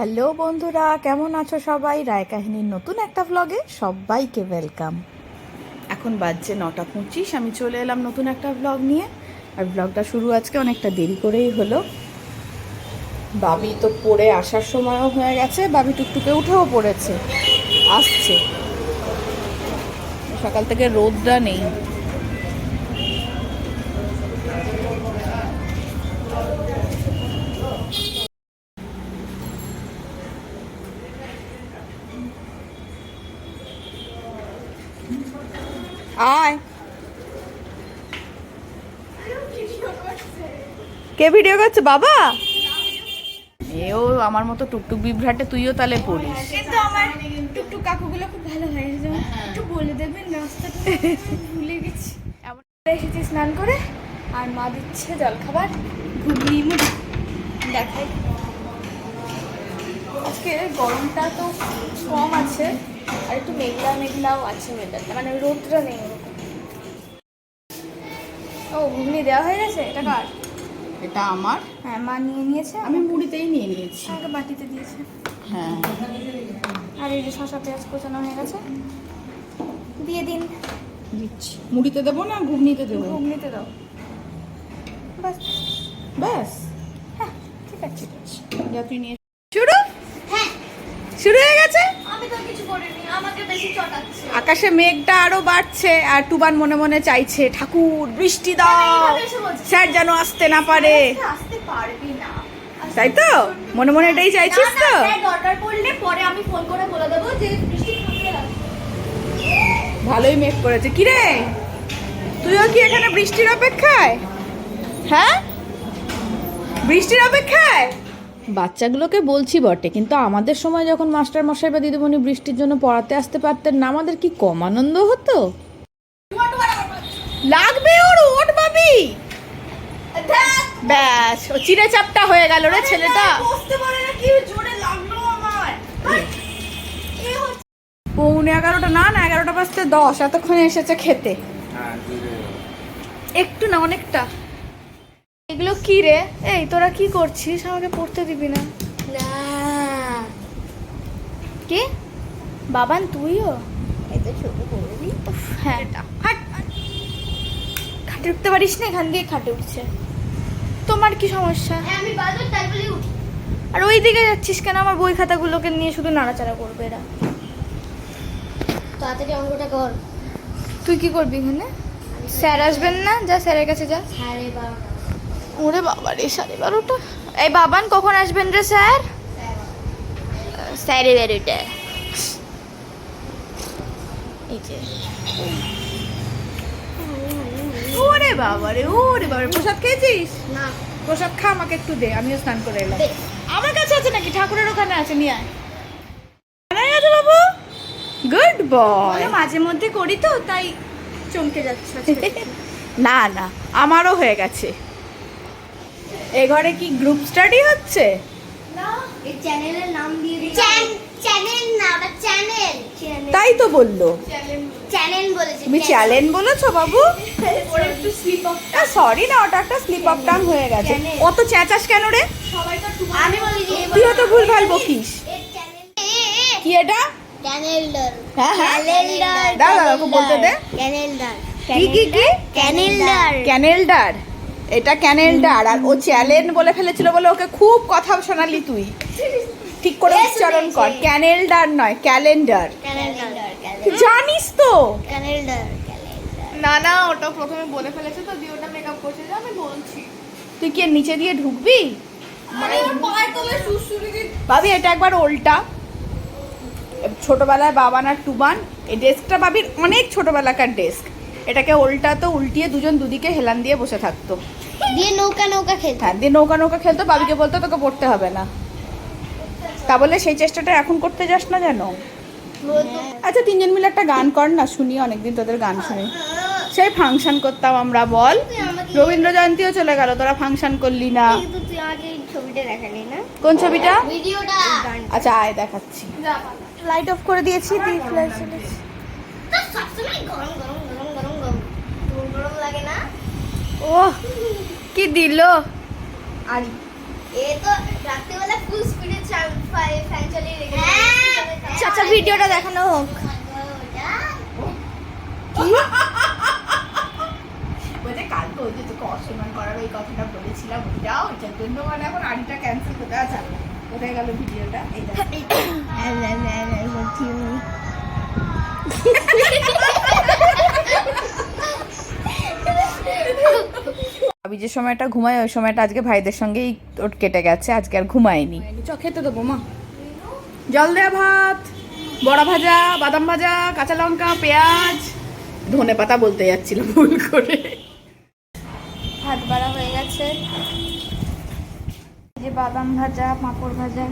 Hello বন্ধুরা, কেমন আছো সবাই? রায় কাহিনীর নতুন একটা ভ্লগে সবাইকে ওয়েলকাম এখন বাজছে নটা পঁচিশ, আমি চলে এলাম নতুন একটা ভ্লগ নিয়ে। আর ভ্লগটা শুরু আজকে অনেকটা দেরি করেই হলো। বাবি তো পড়ে আসার সময়ও হয়ে গেছে, বাবি টুকটুকে উঠেও পড়েছে, আসছে। সকাল থেকে রোদটা নেই। আয়। কে ভিডিও করছে? বাবা? এও আমার মতো টুকটুক বিভ্রাটে তুইও তাহলে পড়িস। কিন্তু আমার টুকটুক কাকুগুলো খুব ভালো হয় যেমন একটু বলে দেবেন রাস্তাটা ভুলে গেছি। এমন- এসেছি স্নান করে আর মা দিচ্ছে জলখাবার ঘুগনি মুড়ি। দেখাই। আজকে গরমটা তো কম আছে। আর একটু মেঘলা মেঘলাও আছে ওয়েদারটা মানে রোদটা নেই ওরকম। ও ঘুগনি দেওয়া হয়ে গেছে? এটা কার? এটা আমার। হ্যাঁ মা নিয়ে নিয়েছে। আমি মুড়িতেই নিয়ে নিয়েছি। আমাকে বাটিতে দিয়েছে। হ্যাঁ। আর এই যে শশা পেঁয়াজ কোচানো হয়ে গেছে। দিয়ে দিন। দিচ্ছি। মুড়িতে দেবো না ঘুগনিতে দেবো? ঘুগনিতে দাও। বাস ব্যাস। হ্যাঁ ঠিক আছে। ঠিক আছে। যা তুই নিয়ে শুরু? হ্যাঁ। শুরু হয়ে গেছে? আকাশে মেঘটা আরও বাড়ছে আর টুবান মনে মনে চাইছে ঠাকুর বৃষ্টি দাও। বলছে। স্যার যেন আসতে না পারে। তাই তো? মনে মনে এটাই চাইছিস তো? পরে আমি ফোন করে বলে দেবো যে বৃষ্টি থামলে আসবে। ভালোই মেঘ করেছে। কি রে তুইও কি এখানে বৃষ্টির অপেক্ষায়? হ্যাঁ? বৃষ্টির অপেক্ষায়? বাচ্চাগুলোকে বলছি বটে কিন্তু আমাদের সময় যখন মাস্টার মশাই বা দিদিমণি বৃষ্টির জন্য পড়াতে আসতে পারতেন না আমাদের কি কম আনন্দ হতো? লাগবে ওর ওট বাবি! ব্যাস ও চিড়ে চাপটা হয়ে গেল রে ছেলেটা। বসতে পারে না কি জোরে লাগল আমার পৌনে এগারোটা না না এগারোটা বাজতে দশ এতক্ষণে এসেছে খেতে। একটু না অনেকটা। এগুলো কি রে? এই তোরা কি করছিস? আমাকে পড়তে দিবি না। না। কে? বাবান তুইও? হ্যাঁ। খাটে উঠতে পারিস না? এখান দিয়ে খাটে উঠছে। তোমার কি সমস্যা? হ্যাঁ আমি আর ওই দিকে যাচ্ছিস কেন? আমার বই খাতাগুলোকে নিয়ে শুধু নাড়াচাড়া করবে এরা। তাড়াতাড়ি অঙ্কটা কর। তুই কি করবি এখানে? স্যার আসবেন না? যা স্যারের কাছে যা। সাড়ে বারোটা ওরে বাবা রে সাড়ে বারোটা। এই বাবান কখন আসবেন রে স্যার? সাড়ে বারোটা। এই যে। ওরে বাবা রে ওরে বাবা রে প্রসাদ খেয়েছিস? না। প্রসাদ খা আমাকে একটু দে আমিও স্নান করে এলাম। আমার কাছে আছে নাকি? ঠাকুরের ওখানে আছে নিয়ে আয়। আছে বাবু? গুড বয় মাঝে মধ্যে করি তো তাই চমকে যাচ্ছে না না আমারও হয়ে গেছে। এ ঘরে কি গ্রুপ স্টাডি হচ্ছে? এই চ্যানেলের নাম দিয়ে দিই চ্যানেল না ওটা চ্যানেল তাই তো বলল। চ্যানেল বলেছে। তুমি চ্যালেঞ্জ বলেছ বাবু? ওর একটু স্লিপ অফ সরি না ওটা একটা স্লিপ অফ টাং হয়ে গেছে. অত চেঁচাস কেন রে? সবাই তো আমি বলি যে তুইও তো ভুল ভালো বকিস কি এটা? ক্যানেলডার হ্যাঁ, বলতে দে। ক্যানেলডার কি কি কি? ক্যানেলডার ক্যানেলডার এটা ক্যানেলডার আর ও চ্যালেঞ্জ বলে ফেলেছিল বলে ওকে খুব কথা শোনালি তুই। ঠিক করে উচ্চারণ কর। ক্যানেলডার নয় ক্যালেন্ডার। ক্যানেলডার তুই জানিস তো? ক্যানেলডার না না ওটা প্রথমে বলে ফেলেছে তো দিয়ে ওটা মেকআপ করছে যে আমি বলছি। তুই কি এর নিচে দিয়ে ঢুকবি? মানে ভাবি এটা একবার ওল্টা। ছোটবেলায় বাবান আর টুবান এই ডেস্কটা ভাবির অনেক ছোটবেলাকার ডেস্ক এটাকে ওল্টা তো উল্টিয়ে দুজন দুদিকে হেলান দিয়ে বসে থাকতো। দিয়ে নৌকা নৌকা খেলতে। হ্যাঁ দিয়ে নৌকা নৌকা খেলতো বাবিকে বলতো তোকে পড়তে হবে না। তা বলে সেই চেষ্টাটা এখন করতে যাস না যেন? আচ্ছা তিনজন মিলে একটা গান কর না শুনি অনেকদিন তোদের গান শুনি। সেই ফাংশন করতাম আমরা বল। রবীন্দ্র জয়ন্তীও চলে গেল তোরা ফাংশন করলি না। কিন্তু তুই আমাকে এই ছবিটা দেখালি না? কোন ছবিটা? আচ্ছা আয় দেখাচ্ছি। লাইট অফ করে দিয়েছি দিয়ে ফ্ল্যাশ জ্বেলেছি তো সবসময় গরম গরম গরম গরম গরম তোর গরম লাগে না ও কি দিল আর এ তো রাত্রেবেলা ফুল স্পিডে চাল পায় ভিডিওটা দেখানো হোক বলছে কালকে ওই যে তোকে অসম্মান করার ওই কথাটা বলেছিলাম ওইটাও ওইটার জন্য মানে এখন আড়িটা ক্যান্সেল করতে আছে কোথায় গেল ভিডিওটা দেখো। আমি যে সময়টা ঘুমাই ওই সময়টা আজকে ভাইদের সঙ্গেই ওর কেটে গেছে আজকে আর ঘুমায়নি। চ খেতে দেবো মা। জল দেয়া ভাত বড়া ভাজা বাদাম ভাজা কাঁচা লঙ্কা পেঁয়াজ ধনে পাতা বলতে যাচ্ছিল ভুল করে। ভাত বাড়া হয়ে গেছে। যে বাদাম ভাজা পাঁপড় ভাজা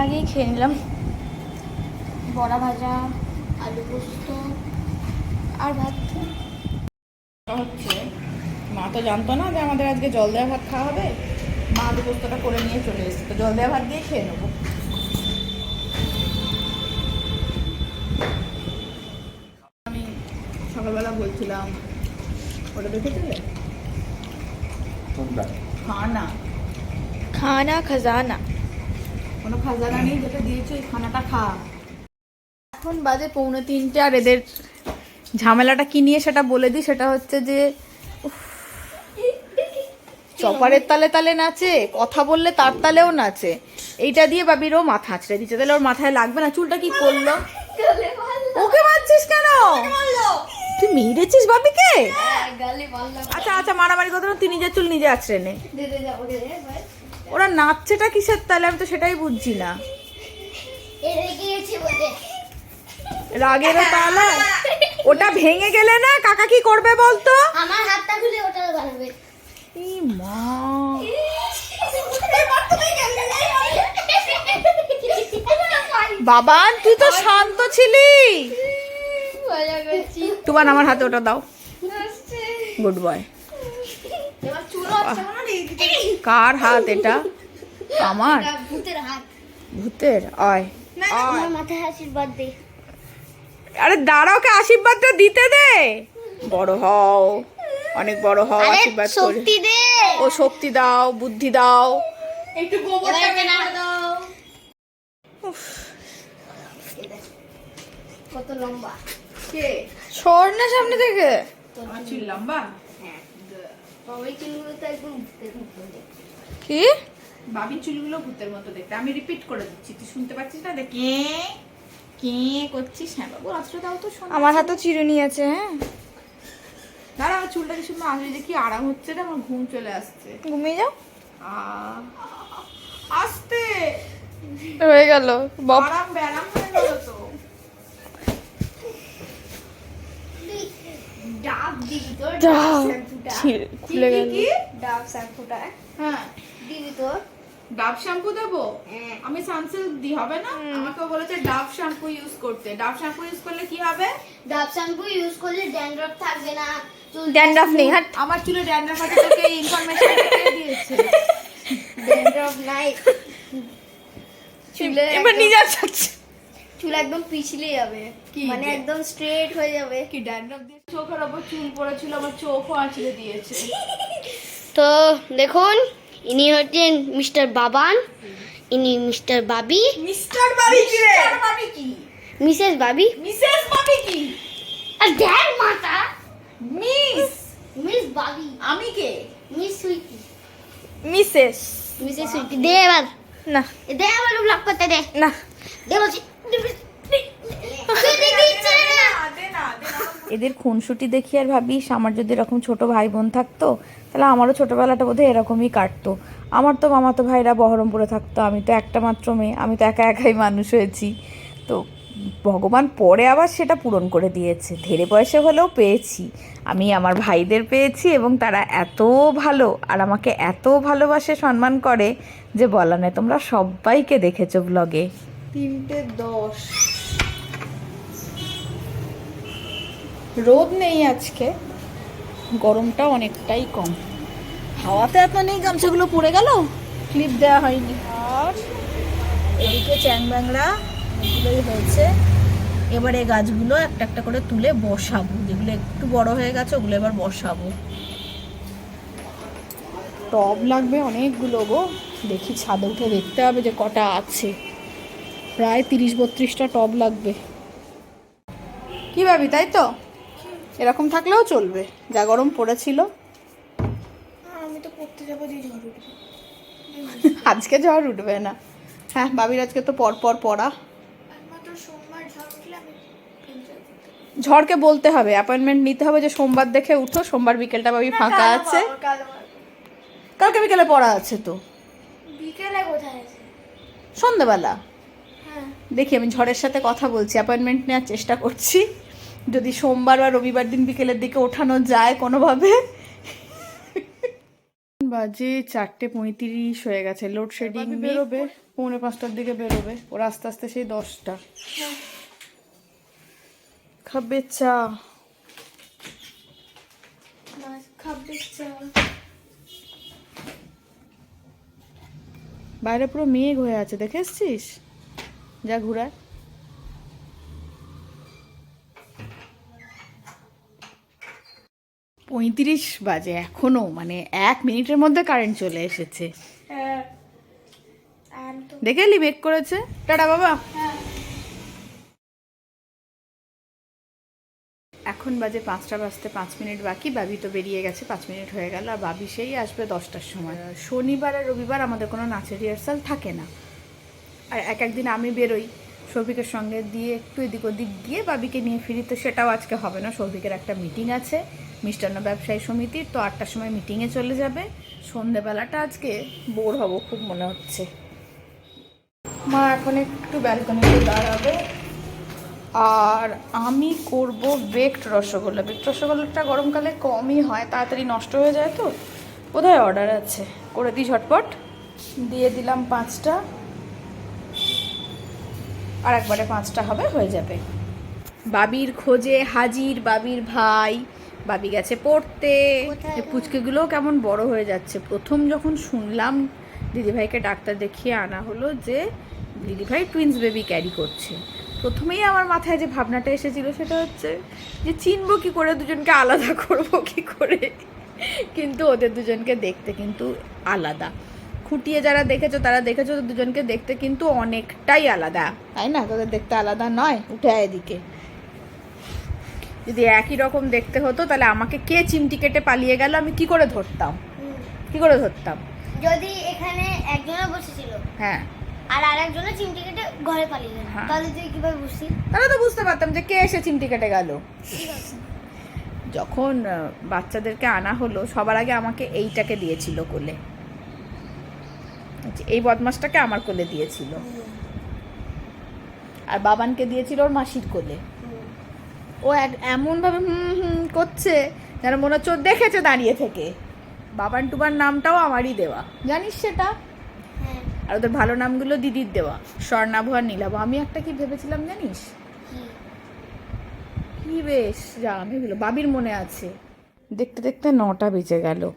আগেই খেয়ে নিলাম। বড়া ভাজা আলু পোস্ত আর ভাত। হচ্ছে মা তো জানতো না যে আমাদের আজকে জল দেওয়া ভাত খাওয়া হবে। মা আলু করে নিয়ে চলে এসেছে। তো জল দেওয়া ভাত দিয়ে খেয়ে নেব। আমি সকালবেলা বলছিলাম ওটা দেখেছিলে খানা। খানা খাজানা। কোনো খাজানা নেই যেটা দিয়েছে ওই খানাটা খা। এখন বাজে পৌনে তিনটে আর এদের ঝামেলাটা কি নিয়ে সেটা বলে দিই, সেটা হচ্ছে যে চপারের তালে তালে নাচে, কথা বললে তার তালেও নাচে। এইটা দিয়ে বাবিরও মাথা আছড়ে দিচ্ছে। তাহলে ওর মাথায় লাগবে না? চুলটা কি করল ওকে মারছিস কেন? তুই মেরেছিস বাবিকে? আচ্ছা আচ্ছা মারামারি কথা তুই নিজের চুল নিজে আছড়ে নে। ওরা নাচছেটা কিসের তালে? আমি তো সেটাই বুঝছি না। এ রেগে গেছে বলে রাগেরও তালা। ওটা ভেঙে গেলে না কাকা কি করবে বলতো? আমার হাতটা খুলে ওটা বানাবে মা। বাবান তুই তো শান্ত ছিলি। তুমান আমার হাতে ওটা দাও। গুড বয় নেই কার হাত এটা? আমার? ভূতের আমার মাথায় আশীর্বাদ দে। আরে দাঁড়াওকে আশীর্বাদটা দিতে দে। বড় হও অনেক বড় হও আশীর্বাদ করে। শক্তি দে। ও শক্তি দাও বুদ্ধি দাও। একটু গোবরটা না দাও। কত লম্বা। কে? সর না সামনে থেকে? চুল লম্বা? হ্যাঁ বাবাই চুলগুলো তো একদম ভূতের মতো দেখতে। কি? বাবির চুলগুলো ভূতের মতো দেখতে। আমি রিপিট করে দিচ্ছি। তুই শুনতে পাচ্ছিস না? দেখ। কে করছিস? হ্যাঁ বাবু অস্ত্র দাও তো শোন আমার হাতে চিরুনি আছে হ্যাঁ। দাঁড়া আমার চুলটা কি সুন্দর আসলে যে কি আরাম হচ্ছে না আমার ঘুম চলে আসছে। ঘুমিয়ে যাও। আস্তে। হয়ে গেল আরাম ব্যারাম হয়ে গেল তো। ডাব দিবি তোর। শ্যাম্পুটা। খুলে গেল। ডাব শ্যাম্পুটা। হ্যাঁ। দিবি তোর। ডাব শ্যাম্পু দেবো? হ্যাঁ। আমি সানসিল্ক দি হবে না? আমাকে বলেছে ডাব শ্যাম্পু ইউজ করতে। ডাব শ্যাম্পু ইউজ করলে কি হবে? ডাব শ্যাম্পু ইউজ করলে ড্যান্ড্রফ থাকবে না। চুল ড্যান্ড্রাফ নেই হাট। আমার চুলে ড্যান্ড্রাফ আছে তোকে ইনফরমেশন কে দিয়েছে? ড্যান্ড্রফ নাই। চুলে এবার একদম- নিজে যাচ্ছে চুল একদম পিছলে যাবে কি মানে একদম স্ট্রেট হয়ে যাবে। কি ড্যান্ড্রফ দিয়ে? চোখের ওপর চুল পড়েছিল আমার চোখও আঁচড়ে দিয়েছে। তো দেখুন ইনি হচ্ছেন মিস্টার বাবান ইনি মিস্টার বাবি। মিস্টার বাবি কি? রে বাবি কি? মিসেস বাবি। মিসেস বাবি কি? আর দেখ মাতা। মিস। মিস বাবি। আমি কে? Miss Sweety Mrs. Mrs Sweety দে এবার। না। দে এবার ব্লক করতে দে। না। দে বলছি। এদের খুনসুটি দেখি আর ভাবিস আমার যদি এরকম ছোট ভাই বোন থাকতো তাহলে আমারও ছোটোবেলাটা বোধহয় এরকমই কাটতো। আমার তো মামাতো ভাইরা বহরমপুরে থাকতো, আমি তো একটা মাত্র মেয়ে, আমি তো একা একাই মানুষ হয়েছি। তো ভগবান পরে আবার সেটা পূরণ করে দিয়েছে। ধেরে বয়সে হলেও পেয়েছি, আমি আমার ভাইদের পেয়েছি এবং তারা এত ভালো আর আমাকে এত ভালোবাসে, সম্মান করে যে বলা নেই তোমরা সবাইকে দেখেছ ব্লগে তিনটে দশ। রোদ নেই আজকে। গরমটা অনেকটাই কম। হাওয়াতে এত নেই, গামছাগুলো পড়ে গেল? ক্লিপ দেওয়া হয়নি। আর এদিকে চ্যাং ব্যাংরা এগুলোই হয়েছে। এবারে গাছগুলো একটা একটা করে তুলে বসাবো। যেগুলো একটু বড় হয়ে গেছে, ওগুলো এবার বসাবো। টব লাগবে অনেকগুলো গো। দেখি ছাদে উঠে দেখতে হবে যে কটা আছে। প্রায় তিরিশ বত্রিশটা টব লাগবে। কি ভাবি, তাই তো? এরকম থাকলেও চলবে। যা গরম পড়েছিল। আমি তো পড়তে যাব দিয়ে ঝড় উঠবে। আজকে ঝড় উঠবে না। হ্যাঁ বাবির আজকে তো পর পর পড়া। ঝড়কে বলতে হবে অ্যাপয়েন্টমেন্ট নিতে হবে যে সোমবার দেখে উঠো সোমবার বিকেলটা বাবি ফাঁকা আছে। কালকে বিকেলে পড়া আছে তো। বিকেলে কোথায় আছে। সন্ধেবেলা? হ্যাঁ। দেখি আমি ঝড়ের সাথে কথা বলছি অ্যাপয়েন্টমেন্ট নেওয়ার চেষ্টা করছি। যদি সোমবার বা রবিবার দিন বিকেলের দিকে ওঠানো যায় কোনোভাবে। বাজে চারটে পঁয়ত্রিশ হয়ে গেছে লোডশেডিং বেরোবে। পৌনে পাঁচটার দিকে বেরোবে ওরা আস্তে আস্তে সেই দশটা। খাবে চা। খাবে চা। বাইরে পুরো মেঘ হয়ে আছে দেখে এসছিস? যা ঘুরায় পঁয়ত্রিশ বাজে এখনও মানে এক মিনিটের মধ্যে কারেন্ট চলে এসেছে। দেখে এলি বেক করেছে? টাটা বাবা। এখন বাজে পাঁচটা বাজতে পাঁচ মিনিট বাকি, বাবি তো বেরিয়ে গেছে, পাঁচ মিনিট হয়ে গেল, আর বাবি সেই আসবে দশটার সময়। শনিবার আর রবিবার আমাদের কোনো নাচের রিহার্সাল থাকে না। আর এক একদিন আমি বেরোই সৌভিকের সঙ্গে দিয়ে একটু এদিক ওদিক গিয়ে বাবিকে নিয়ে ফিরি, তো সেটাও আজকে হবে না। সৌভিকের একটা মিটিং আছে। মিষ্টান্ন ব্যবসায়ী সমিতির তো আটটার সময় মিটিংয়ে চলে যাবে। সন্ধেবেলাটা আজকে বোর হব খুব মনে হচ্ছে। মা এখন একটু ব্যালকনিতে দাঁড়াবে। আর আমি করব বেকড রসগোল্লা। বেকড রসগোল্লাটা গরমকালে কমই হয়, তাড়াতাড়ি নষ্ট হয়ে যায় তো। কোথায় অর্ডার আছে। করে দিই ঝটপট। দিয়ে দিলাম পাঁচটা। আর একবারে পাঁচটা হবে, হয়ে যাবে। বাবির খোঁজে হাজির বাবির ভাই। বাবি গেছে পড়তে। এই কেমন বড় হয়ে যাচ্ছে। প্রথম যখন শুনলাম দিদিভাইকে ডাক্তার দেখিয়ে আনা হলো যে দিদিভাই টুইন্স বেবি ক্যারি করছে। প্রথমেই আমার মাথায় যে ভাবনাটা এসেছিল সেটা হচ্ছে যে চিনবো কি করে দুজনকে আলাদা করব কি করে? কিন্তু ওদের দুজনকে দেখতে কিন্তু আলাদা। খুঁটিয়ে যারা দেখেছ তারা দেখেছ তো দুজনকে দেখতে কিন্তু অনেকটাই আলাদা। তাই না? তোদের দেখতে আলাদা নয়? উঠে এদিকে। যদি একই রকম দেখতে হতো তাহলে আমাকে কে চিমটি কেটে পালিয়ে গেল? আমি কি করে ধরতাম। কি করে ধরতাম? যদি এখানে একজনে বসেছিল হ্যাঁ। আর আরেকজনে চিমটি কেটে ঘরে পালিয়ে গেল হ্যাঁ। তাহলে তুই কীভাবে বুঝছিস তাহলে তো বুঝতে পারতাম যে কে এসে চিমটি কেটে গেল। যখন বাচ্চাদেরকে আনা হলো সবার আগে আমাকে এইটাকে দিয়েছিল কোলে। আচ্ছা, এই বদমাসটাকে আমার কোলে দিয়েছিল। আর বাবানকে দিয়েছিল ওর মাসির কোলে। ও এক এমনভাবে হুম হুম করছে যেন মনে হচ্ছে দেখেছে দাঁড়িয়ে থেকে। বাবান টুবার নামটাও আমারই দেওয়া। জানিস সেটা? হ্যাঁ। আর ওদের ভালো নামগুলো দিদির দেওয়া। স্বর্ণাভ আর নীলাভ। আমি একটা কি ভেবেছিলাম জানিস? কি? বেশ যা আমি হলো বাবির মনে আছে। দেখতে দেখতে নটা বেজে গেল।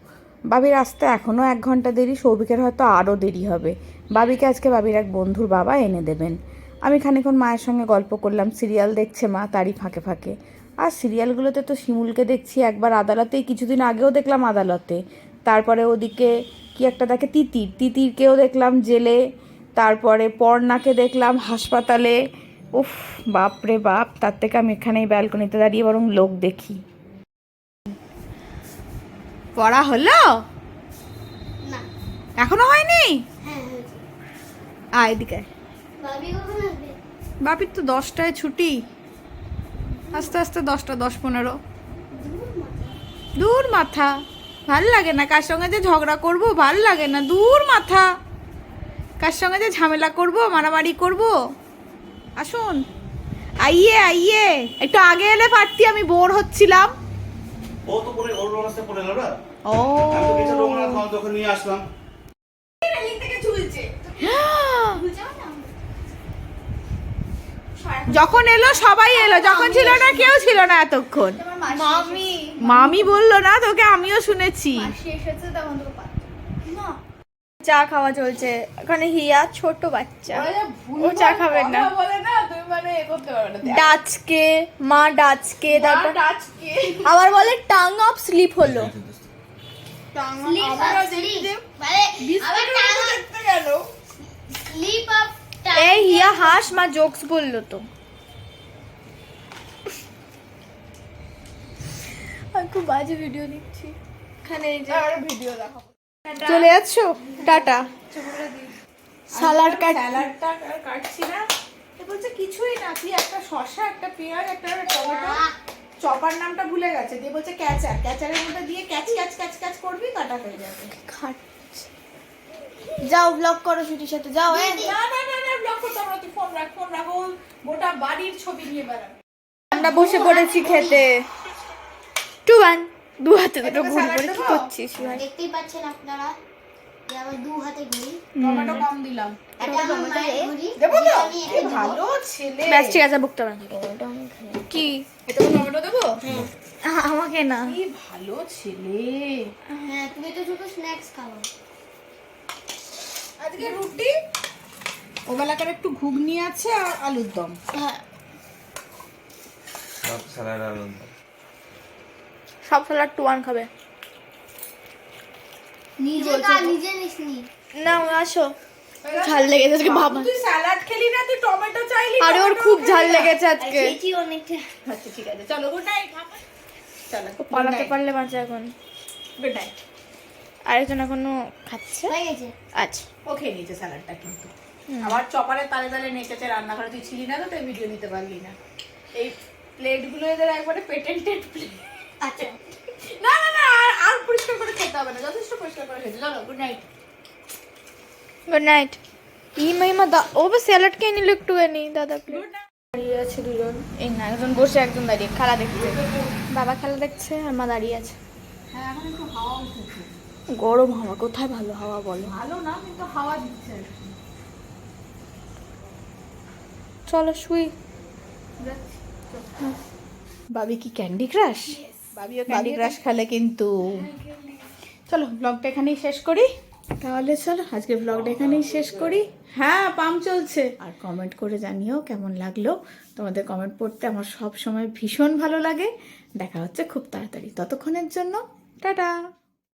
বাবির আসতে এখনও এক ঘণ্টা দেরি। সৌভিকের হয়তো আরও দেরি হবে। বাবিকে আজকে বাবির এক বন্ধুর বাবা এনে দেবেন। আমি খানিক্ষণ মায়ের সঙ্গে গল্প করলাম সিরিয়াল দেখছে মা তারই ফাঁকে ফাঁকে। আর সিরিয়ালগুলোতে তো শিমুলকে দেখছি একবার আদালতেই কিছুদিন আগেও দেখলাম আদালতে। তারপরে ওদিকে কি একটা দেখে তিতির তিতিরকেও দেখলাম জেলে। তারপরে পর্ণাকে দেখলাম হাসপাতালে। উফ বাপ রে বাপ তার থেকে আমি এখানে এই ব্যালকনিতে দাঁড়িয়ে বরং লোক দেখি। পড়া হলো? না। এখনও হয়নি? হ্যাঁ আয় এদিকে বাপির তো দশটায় ছুটি। আস্তে আস্তে দশটা দশ পনেরো। দূর মাথা। ভালো লাগে না কার সঙ্গে যে ঝগড়া করব? ভালো লাগে না। দূর মাথা। কার সঙ্গে যে ঝামেলা করব মারামারি করব? আসুন। আইয়ে আইয়ে। একটু আগে এলে পারতি আমি বোর হচ্ছিলাম। ও তো পরে ওর পড়ে গেল না? ও। আমি তো কিছু খাওয়া যখন নিয়ে আসলাম। যখন এলো সবাই এলো। যখন ছিল না কেউ ছিল না এতক্ষণ। মামি। মামি বলল না তোকে আমিও শুনেছি। চা খাওয়া চলছে। ওখানে হিয়া ছোট বাচ্চা। ও চা খাবে না। ডাচকে মা ডাচকে তারপর আবার বলে টাং অফ স্লিপ হলো। Sleep of এই হিয়া হাস মা জোকস বলল তো। খুব বাজে ভিডিও দিচ্ছি এখানে এই যে ভিডিও দেখাবো। চলে যাচ্ছ? টাটা। সালাড কাট স্যালাডটা কাটছি না। এ বলছে কিছুই না তুই একটা শসা একটা পেঁয়াজ একটা টমেটো চপার নামটা ভুলে গেছে। দিয়ে বলছে ক্যাচার। ক্যাচারের মধ্যে দিয়ে ক্যাচ ক্যাচ ক্যাচ ক্যাচ করবি কাটা হয়ে যাবে। যাও ব্লগ করো ছুটির সাথে। যাও না না আমরা তুই ফোন রাখ ফোন রাখ গোটা বাড়ির ছবি নিয়ে বেড়াবে আমরা বসে পড়েছি খেতে। টু ওয়ান দু হাতে দুটো ঘুরি করে কি করছিস ভাই? দেখতেই পাচ্ছেন আপনারা আমার দু হাতে ঘড়ি টমেটো কম দিলাম। এটা আমার মায়ের দেবো তো? যেটা আমি এ একে দেবো। ভালো ছেলে। ব্যাস ঠিক আছে বুকটা বানাবি কি? এটা টমেটো দেবো? আমাকে না। কি ভালো ছেলে। হ্যাঁ তুমি তো শুধু স্ন্যাক্স খাও। আজকে রুটি? ওবেলাকার একটু ঘুগনি আছে আর আলুর দম। হ্যাঁ। সব স্যালাড আনন্দ সব স্যালাড টু ওয়ান খাবে। নিজে খা নিজে নিসনি। না আসো। ঝাল লেগেছে আজকে বাবা তুই স্যালাড খেলি না তুই টমেটো চাইলি আরে ওর খুব ঝাল লেগেছে আজকে। খেয়েছি অনেকটা। আচ্ছা ঠিক আছে। চলো গুড নাইট চলো পালাতে পারলে বাঁচা এখন। গুড নাইট আরেকজন এখনও খাচ্ছে। আচ্ছা। ও খেয়ে নিয়েছে স্যালাডটা কিন্তু। আবার চপারে তালে তালে নেচেছে রান্নাঘরে। তুই ছিলি না তো তাই ভিডিও নিতে পারলি না। এই প্লেটগুলো এদের একবারে পেটেন্টেড প্লেট আচ্ছা। না না না আর আর পরিষ্কার করে খেতে হবে না যথেষ্ট পরিষ্কার করে খেতে। চলো গুড নাইট গুড নাইট ই মহিমা দা ও বা স্যালাড খেয়ে নিল একটুখানি দাদা প্লিজ দাঁড়িয়ে আছে দুজন। এই না একজন বসে একজন দাঁড়িয়ে খেলা দেখছে বাবা খেলা দেখছে আর মা দাঁড়িয়ে আছে। হ্যাঁ এখন একটু হাওয়া উঠেছে। গরম হাওয়া কোথায় ভালো হাওয়া বলো? ভালো না কিন্তু হাওয়া দিচ্ছে আর কি। চলো শুই। বাবি কি ক্যান্ডি ক্রাশ বাবিও ক্যান্ডি ক্রাশ খেলে কিন্তু। চলো ব্লগটা এখানেই শেষ করি। তাহলে চলো আজকে ব্লগটা এখানেই শেষ করি। হ্যাঁ পাম চলছে। আর কমেন্ট করে জানিও কেমন লাগল। তোমাদের কমেন্ট পড়তে আমার সব সময় ভীষণ ভালো লাগে। দেখা হচ্ছে খুব তাড়াতাড়ি। ততক্ষণের জন্য টাটা!